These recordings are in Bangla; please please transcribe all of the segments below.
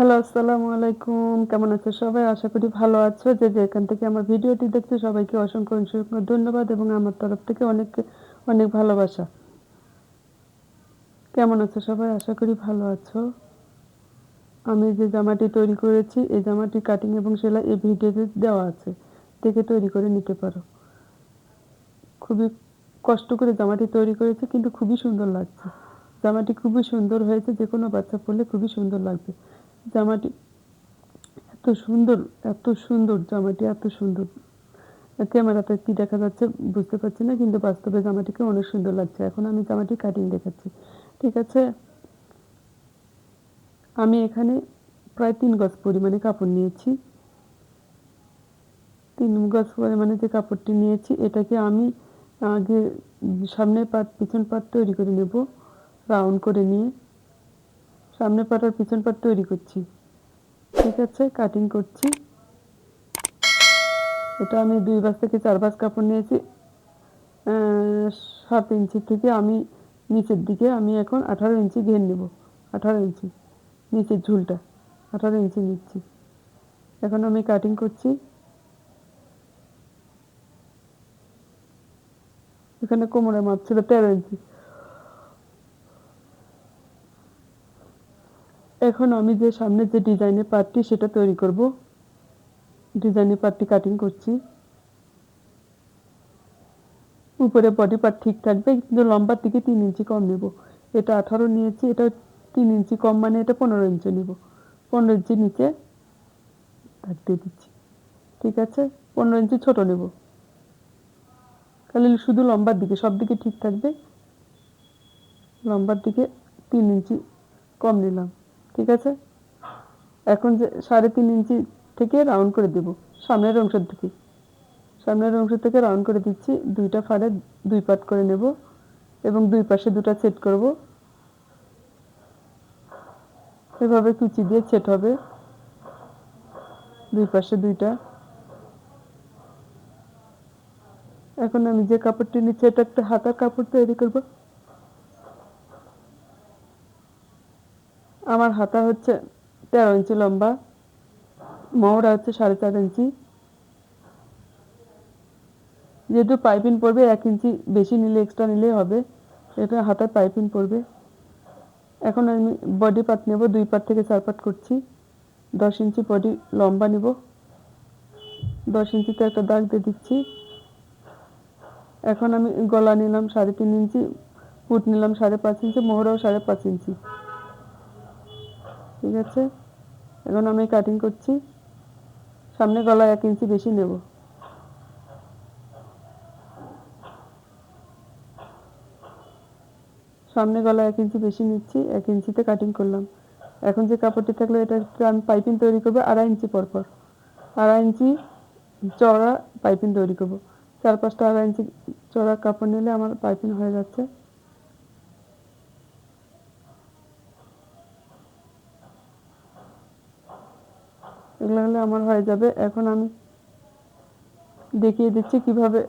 হ্যালো আসসালামু আলাইকুম। কেমন আছো সবাই? আশা করি ভালো আছো। যে যেখান থেকে আমার ভিডিওটি দেখছ, সবাইকে অসংখ্য অসংখ্য ধন্যবাদ এবং আমার তরফ থেকে অনেক অনেক ভালোবাসা। কেমন আছো সবাই? আশা করি ভালো আছো। আমি যে জামাটি তৈরি করেছি, এই জামাটি কাটিং এবং সেলাই এই ভিডিওতে দেওয়া আছে। দেখে তৈরি করে নিতে পারো। খুবই কষ্ট করে জামাটি তৈরি করেছি, কিন্তু খুবই সুন্দর লাগছে। জামাটি খুবই সুন্দর হয়েছে, যে কোনো বাচ্চা পরলে খুবই সুন্দর লাগবে। জামাটি। এত সুন্দর এত সুন্দর জামাটি, এত সুন্দর। ক্যামেরাতে কি দেখা যাচ্ছে বুঝতে পারছি না, কিন্তু বাস্তবে জামাটিকে অনেক সুন্দর লাগছে। এখন আমি জামাটি কাটিং দেখাচ্ছি। ঠিক আছে? আমি এখানে প্রায় তিন গজ পরিমাণে কাপড় নিয়েছি। তিন গজ পরিমাণে যে কাপড়টি নিয়েছি, এটাকে আমি আগে সামনের পাট, পিছন পাট তৈরি করে নেব, রাউন্ড করে নিয়ে। সামনে পাট আর পিছন পাট তৈরি করছি। ঠিক আছে কাটিং করছি। এটা আমি দুই বাস থেকে চার বাস কাপড় নিয়েছি। সাত ইঞ্চি থেকে আমি নিচের দিকে আমি এখন আঠারো ইঞ্চি ঘের নেব। আঠারো ইঞ্চি, নিচের ঝুলটা আঠারো ইঞ্চি নিচ্ছি। এখন আমি কাটিং করছি। এখানে কোমরের মাপ ছিল তেরো ইঞ্চি। এখন আমি যে সামনে যে ডিজাইনের পার্টটি সেটা তৈরি করব। ডিজাইনের পার্টটি কাটিং করছি। উপরে বডি পার্ট ঠিক থাকবে, কিন্তু লম্বার দিকে তিন ইঞ্চি কম নেব। এটা আঠারো নিয়েছি, এটা তিন ইঞ্চি কম মানে এটা পনেরো ইঞ্চি নেব। পনেরো ইঞ্চি নিচে দাগ দিয়ে দিচ্ছি। ঠিক আছে? পনেরো ইঞ্চি ছোট নেব। খালি শুধু লম্বার দিকে, সব দিকে ঠিক থাকবে। লম্বার দিকে তিন ইঞ্চি কম নিলাম। ঠিক আছে? এখন যে সাড়ে তিন ইঞ্চি থেকে রাউন্ড করে দেব, সামনের অংশের দিকে সামনের অংশ থেকে রাউন্ড করে দিচ্ছি, দুইটা ফাড়ে দুই পাট করে নেব এবং দুই পাশে দুটা সেট করব। এভাবে কুচি দিয়ে সেট হবে। দুই পাশে দুইটা। এখন আমি যে কাপড়টি নিচ্ছি এটা একটা হাতার কাপড় তৈরি করব। আমার হাতা হচ্ছে তেরো ইঞ্চি লম্বা মহড়া হচ্ছে সাড়ে চার ইঞ্চি। যেহেতু পাইপিং পড়বে, এক ইঞ্চি বেশি নিলে এক্সট্রা নিলেই হবে। এটা হাতার পাইপিং পড়বে। এখন আমি বডি পার্ট নেব, দুই পার্ট থেকে চার পার্ট করছি। দশ ইঞ্চি বডি লম্বা নেব। দশ ইঞ্চিতে একটা দাগ দিয়ে দিচ্ছি। এখন আমি গলা নিলাম সাড়ে তিন ইঞ্চি ফুট নিলাম সাড়ে পাঁচ ইঞ্চি, মোহরাও সাড়ে পাঁচ ইঞ্চি। ঠিক আছে? এখন আমি কাটিং করছি। সামনে গলা এক ইঞ্চি বেশি নেব। সামনে গলা এক ইঞ্চি বেশি নিচ্ছি, এক ইঞ্চিতে কাটিং করলাম। এখন যে কাপড়টি থাকল, এটা আমি পাইপিং তৈরি করব, আড়াই ইঞ্চি পরপর। আড়াই ইঞ্চি চড়া পাইপিং তৈরি করব। চার পাঁচটা আড়াই ইঞ্চি চড়া কাপড় নিলে আমার পাইপিং হয়ে যাচ্ছে। এগুলো হলে আমার হয়ে যাবে। এখন আমি দেখিয়ে দিচ্ছি কীভাবে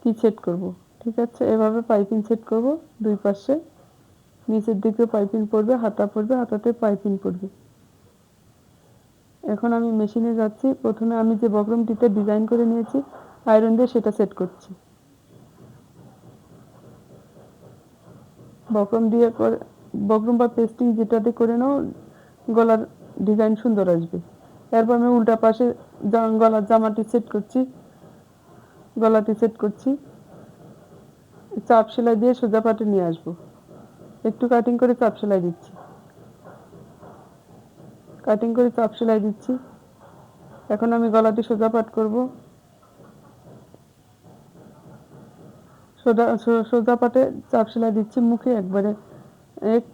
কি সেট করব। ঠিক আছে? এভাবে পাইপিং সেট করব। দুই পাশে নিচের দিকে পাইপিং পড়বে, হাতা পড়বে, হাতাতে পাইপিং পড়বে। এখন আমি মেশিনে যাচ্ছি। প্রথমে আমি যে বক্রমটিতে ডিজাইন করে নিয়েছি আয়রন দিয়ে সেটা সেট করছি। বক্রম দিয়ে করে বক্রম বা পেস্টিং যেটাতে করে নাও, গলার ডিজাইন সুন্দর আসবে। এরপর আমি উল্টা পাশে গলার জামাটি সেট করছি। গলাটি সেট করছি। চাপ সেলাই দিয়ে সোজা পাটে নিয়ে আসব। একটু কাটিং করে চাপ সেলাই দিচ্ছি। কাটিং করে চাপ সেলাই দিচ্ছি। এখন আমি গলাটি সোজা পাট করব। সোজা সোজা পাটে চাপ সেলাই দিচ্ছি মুখে একবারে। এক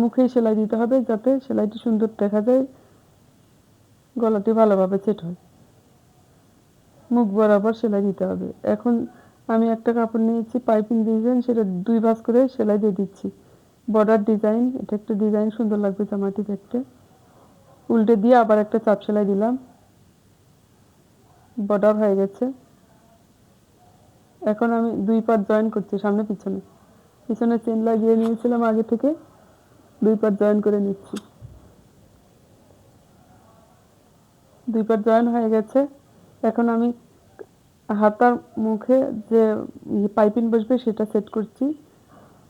মুখেই সেলাই দিতে হবে যাতে সেলাইটি সুন্দর দেখা যায়। গলাটি ভালোভাবে সেট হয়। মুখ বরাবর সেলাই দিতে হবে। এখন আমি একটা কাপড় নিয়েছি, পাইপিং ডিজাইন, সেটা দুই ভাঁজ করে সেলাই দিয়ে দিচ্ছি। বর্ডার ডিজাইন, এটা একটা ডিজাইন, সুন্দর লাগবে জামাটি দেখতে। উল্টে দিয়ে আবার একটা চাপ সেলাই দিলাম। বর্ডার হয়ে গেছে। এখন আমি দুই পার্ট জয়েন করছি সামনে পিছনে। পিছনে চেন লাগিয়ে নিয়েছিলাম আগে থেকে। দুই পার্ট জয়েন করে নিচ্ছি। দুই জয়েন হয়ে গেছে। এখন আমি হাতার মুখে যে পাইপিং বসবে সেটা সেট করছি।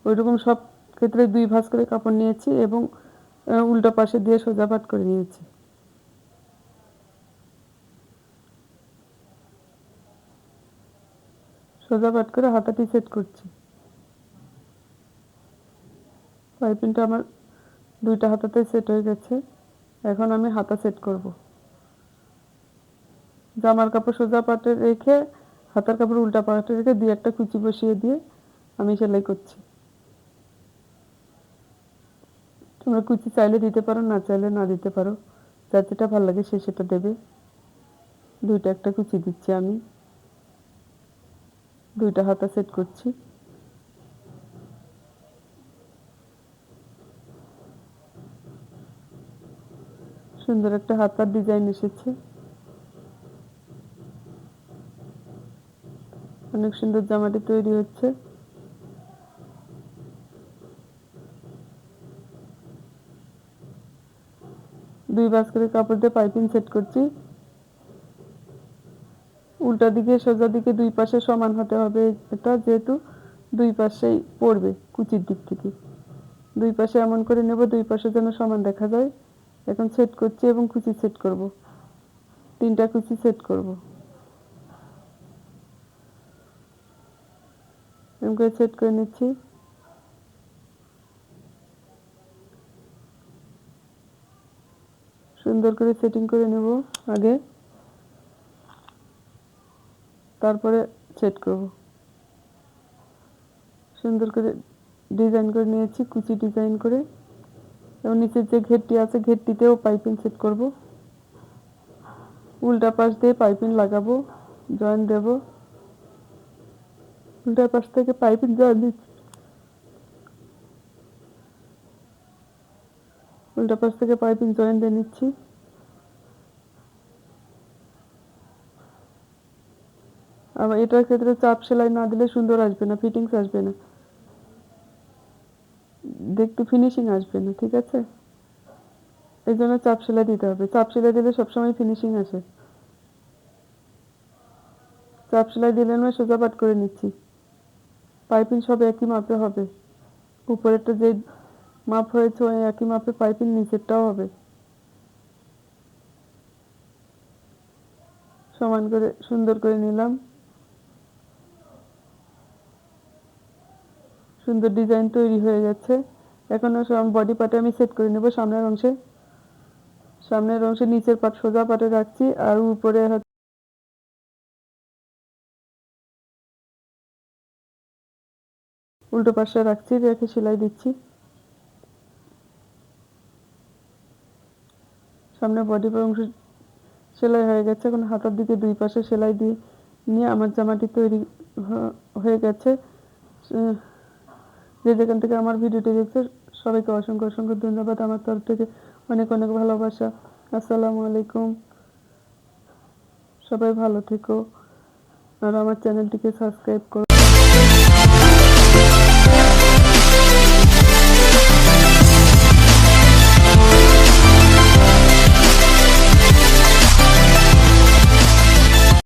ওইরকম সব ক্ষেত্রে দুই ভাঁজ করে কাপড় নিয়েছি এবং উল্টো পাশে দিয়ে সোজা পাট করে নিয়েছি। সোজা পাট করে হাতাটি সেট করছি। পাইপিংটা আমার দুইটা হাতাতে সেট হয়ে গেছে। এখন আমি হাতা সেট করব। জামার কাপড় সোজা পাটে রেখে, হাতার কাপড় উল্টা পাটে রেখে দিয়ে একটা কুচি বসিয়ে দিয়ে আমি সেলাই করছি। তোমরা কুচি চাইলে দিতে পারো, না চাইলে না দিতে পারো। যার যেটা ভালো লাগে সে সেটা দেবে। দুইটা একটা কুচি দিচ্ছি আমি। দুইটা হাতা সেট করছি। সুন্দর একটা হাতার ডিজাইন এসেছে। অনেক সুন্দর জামাটি তৈরি হচ্ছে। দুই বাস করে কাপড় দিয়ে পাইপিং সেট করছি। উল্টা দিকে, সোজা দিকে দুই পাশে সমান হতে হবে এটা, যেহেতু দুই পাশেই পড়বে কুচির দিক থেকে। দুই পাশে এমন করে নেব, দুই পাশে যেন সমান দেখা যায়। এখন সেট করছি এবং কুচি সেট করব। তিনটা কুচি সেট করব। এরকম করে সেট করে নিচ্ছি সুন্দর করে সেটিং করে নেব আগে। তারপরে সেট করব। সুন্দর করে ডিজাইন করে নিয়েছি, কুচি ডিজাইন করে। এবং নিচের যে ঘেরটি আছে, ঘেরটিতেও পাইপিং সেট করব। উল্টা পাশ দিয়ে পাইপিং লাগাবো জয়েন দেব। উল্টা পাশ থেকে পাইপিং জয়েন দিচ্ছি। উল্টা পাশ থেকে পাইপিং জয়েন দিয়ে নিচ্ছি। আবার এটার ক্ষেত্রে চাপ সেলাই না দিলে সুন্দর আসবে না ফিটিংস আসবে না। দেখতে ফিনিশিং আসবে না, ঠিক আছে? এই জন্য চাপ সেলাই দিতে হবে। চাপ সেলাই দিলে সবসময় ফিনিশিং আসে। চাপ সেলাই দিলে আমি সোজা পাট করে নিচ্ছি। পাইপিং সব একই মাপে হবে। উপরেরটা যে মাপ হয়েছে, ওই একই মাপে পাইপিং নিচেরটাও হবে। সমান করে, সুন্দর করে নিলাম। সুন্দর ডিজাইন তৈরি হয়ে গেছে। এখন বডি পার্টে আমি সেট করে নেব সামনের অংশে। সামনের অংশে নিচের পাট সোজা পাটে রাখছি, আর উপরে উল্টো পাশে রাখছি, রেখে সেলাই দিচ্ছি। সামনে বডি অংশ সেলাই হয়ে গেছে, এখন হাতার দিকে দুই পাশে সেলাই দিয়ে নিয়ে আমার জামাটি তৈরি হয়ে গেছে। যে যেখান থেকে আমার ভিডিওটি দেখছে, সবাইকে অসংখ্য অসংখ্য ধন্যবাদ। আমার তরফ থেকে অনেক অনেক ভালোবাসা। আসসালামু আলাইকুম। সবাই ভালো থেকো। আর আমার চ্যানেলটিকে সাবস্ক্রাইব করো।